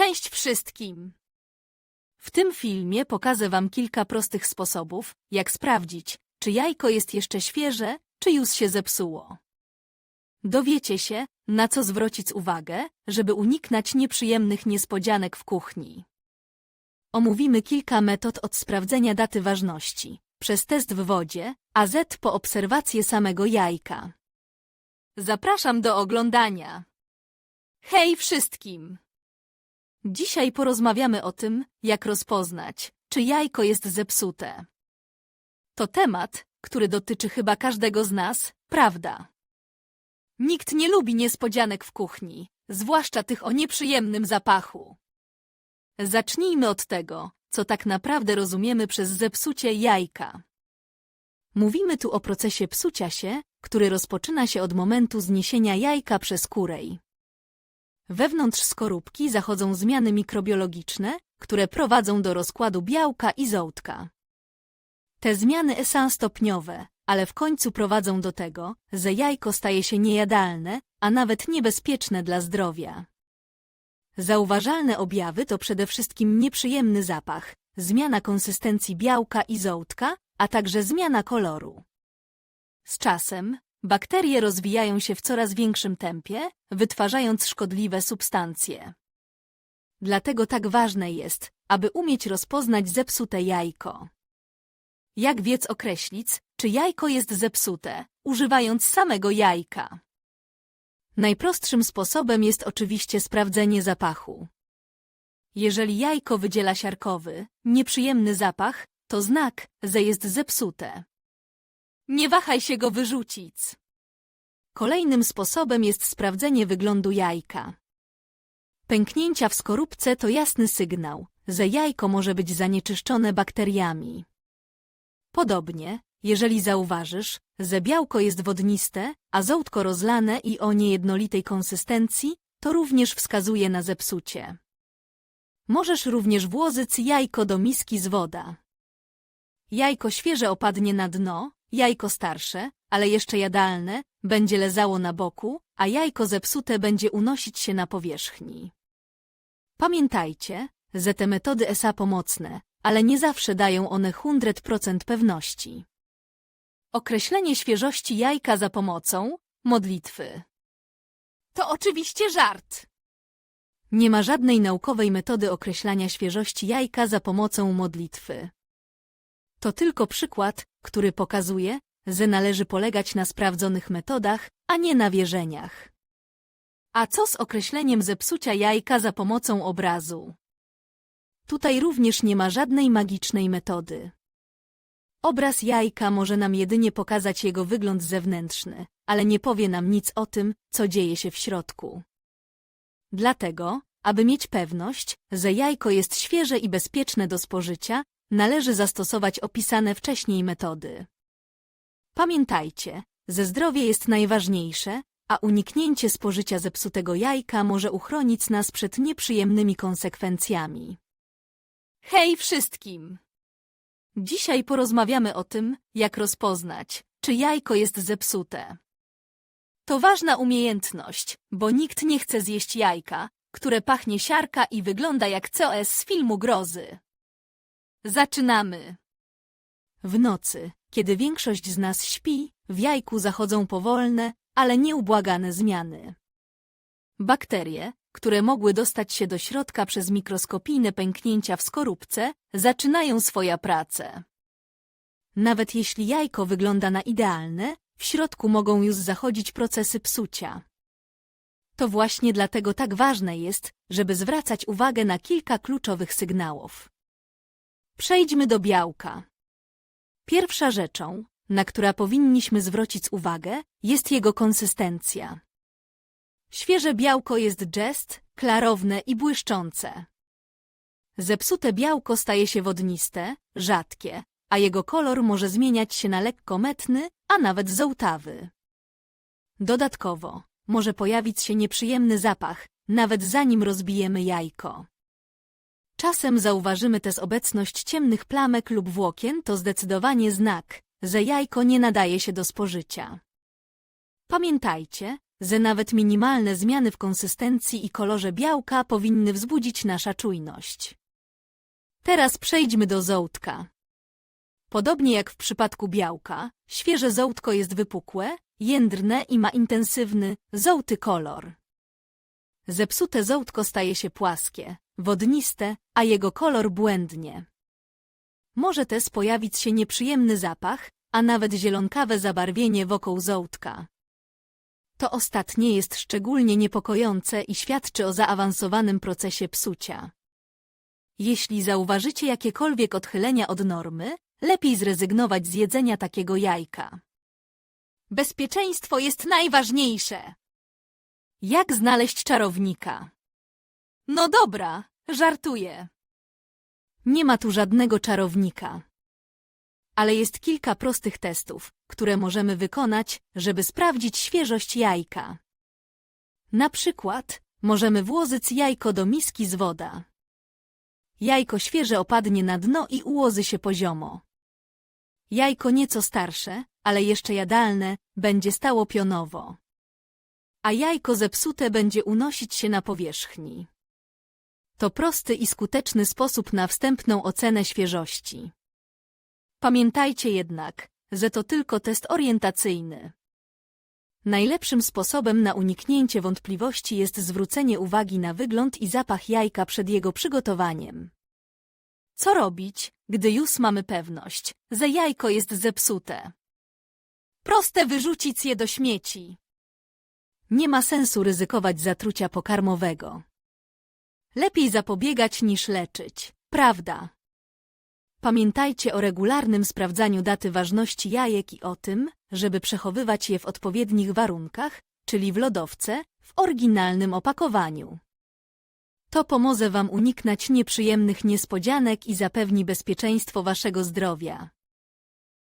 Cześć wszystkim! W tym filmie pokażę Wam kilka prostych sposobów, jak sprawdzić, czy jajko jest jeszcze świeże, czy już się zepsuło. Dowiecie się, na co zwrócić uwagę, żeby uniknąć nieprzyjemnych niespodzianek w kuchni. Omówimy kilka metod od sprawdzenia daty ważności, przez test w wodzie, a Z po obserwację samego jajka. Zapraszam do oglądania. Hej wszystkim! Dzisiaj porozmawiamy o tym, jak rozpoznać, czy jajko jest zepsute. To temat, który dotyczy chyba każdego z nas, prawda? Nikt nie lubi niespodzianek w kuchni, zwłaszcza tych o nieprzyjemnym zapachu. Zacznijmy od tego, co tak naprawdę rozumiemy przez zepsucie jajka. Mówimy tu o procesie psucia się, który rozpoczyna się od momentu zniesienia jajka przez kurej. Wewnątrz skorupki zachodzą zmiany mikrobiologiczne, które prowadzą do rozkładu białka i żołtka. Te zmiany są stopniowe, ale w końcu prowadzą do tego, że jajko staje się niejadalne, a nawet niebezpieczne dla zdrowia. Zauważalne objawy to przede wszystkim nieprzyjemny zapach, zmiana konsystencji białka i żołtka, a także zmiana koloru. Z czasem bakterie rozwijają się w coraz większym tempie, wytwarzając szkodliwe substancje. Dlatego tak ważne jest, aby umieć rozpoznać zepsute jajko. Jak więc określić, czy jajko jest zepsute, używając samego jajka? Najprostszym sposobem jest oczywiście sprawdzenie zapachu. Jeżeli jajko wydziela siarkowy, nieprzyjemny zapach, to znak, że jest zepsute. Nie wahaj się go wyrzucić. Kolejnym sposobem jest sprawdzenie wyglądu jajka. Pęknięcia w skorupce to jasny sygnał, że jajko może być zanieczyszczone bakteriami. Podobnie, jeżeli zauważysz, że białko jest wodniste, a żołtko rozlane i o niejednolitej konsystencji, to również wskazuje na zepsucie. Możesz również włożyć jajko do miski z woda. Jajko świeże opadnie na dno, jajko starsze, ale jeszcze jadalne, będzie leżało na boku, a jajko zepsute będzie unosić się na powierzchni. Pamiętajcie, że te metody ESA pomocne, ale nie zawsze dają one 100% pewności. Określenie świeżości jajka za pomocą modlitwy. To oczywiście żart. Nie ma żadnej naukowej metody określania świeżości jajka za pomocą modlitwy. To tylko przykład, który pokazuje, że należy polegać na sprawdzonych metodach, a nie na wierzeniach. A co z określeniem zepsucia jajka za pomocą obrazu? Tutaj również nie ma żadnej magicznej metody. Obraz jajka może nam jedynie pokazać jego wygląd zewnętrzny, ale nie powie nam nic o tym, co dzieje się w środku. Dlatego, aby mieć pewność, że jajko jest świeże i bezpieczne do spożycia, należy zastosować opisane wcześniej metody. Pamiętajcie, że zdrowie jest najważniejsze, a uniknięcie spożycia zepsutego jajka może uchronić nas przed nieprzyjemnymi konsekwencjami. Hej wszystkim! Dzisiaj porozmawiamy o tym, jak rozpoznać, czy jajko jest zepsute. To ważna umiejętność, bo nikt nie chce zjeść jajka, które pachnie siarka i wygląda jak COS z filmu grozy. Zaczynamy! W nocy, kiedy większość z nas śpi, w jajku zachodzą powolne, ale nieubłagane zmiany. Bakterie, które mogły dostać się do środka przez mikroskopijne pęknięcia w skorupce, zaczynają swoją pracę. Nawet jeśli jajko wygląda na idealne, w środku mogą już zachodzić procesy psucia. To właśnie dlatego tak ważne jest, żeby zwracać uwagę na kilka kluczowych sygnałów. Przejdźmy do białka. Pierwsza rzeczą, na która powinniśmy zwrócić uwagę, jest jego konsystencja. Świeże białko jest jest, klarowne i błyszczące. Zepsute białko staje się wodniste, rzadkie, a jego kolor może zmieniać się na lekko metny, a nawet żółtawy. Dodatkowo, może pojawić się nieprzyjemny zapach, nawet zanim rozbijemy jajko. Czasem zauważymy też obecność ciemnych plamek lub włokien, to zdecydowanie znak, że jajko nie nadaje się do spożycia. Pamiętajcie, że nawet minimalne zmiany w konsystencji i kolorze białka powinny wzbudzić nasza czujność. Teraz przejdźmy do żołdka. Podobnie jak w przypadku białka, świeże żołdko jest wypukłe, jędrne i ma intensywny, żółty kolor. Zepsute żołdko staje się płaskie, wodniste, a jego kolor błędnie. Może też pojawić się nieprzyjemny zapach, a nawet zielonkawe zabarwienie wokół żołdka. To ostatnie jest szczególnie niepokojące i świadczy o zaawansowanym procesie psucia. Jeśli zauważycie jakiekolwiek odchylenia od normy, lepiej zrezygnować z jedzenia takiego jajka. Bezpieczeństwo jest najważniejsze. Jak znaleźć czarownika? No dobra, żartuję. Nie ma tu żadnego czarownika. Ale jest kilka prostych testów, które możemy wykonać, żeby sprawdzić świeżość jajka. Na przykład, możemy włożyć jajko do miski z woda. Jajko świeże opadnie na dno i ułoży się poziomo. Jajko nieco starsze, ale jeszcze jadalne, będzie stało pionowo. A jajko zepsute będzie unosić się na powierzchni. To prosty i skuteczny sposób na wstępną ocenę świeżości. Pamiętajcie jednak, że to tylko test orientacyjny. Najlepszym sposobem na uniknięcie wątpliwości jest zwrócenie uwagi na wygląd i zapach jajka przed jego przygotowaniem. Co robić, gdy już mamy pewność, że jajko jest zepsute? Proste wyrzucić je do śmieci. Nie ma sensu ryzykować zatrucia pokarmowego. Lepiej zapobiegać niż leczyć, prawda? Pamiętajcie o regularnym sprawdzaniu daty ważności jajek i o tym, żeby przechowywać je w odpowiednich warunkach, czyli w lodowce, w oryginalnym opakowaniu. To pomoże Wam uniknąć nieprzyjemnych niespodzianek i zapewni bezpieczeństwo Waszego zdrowia.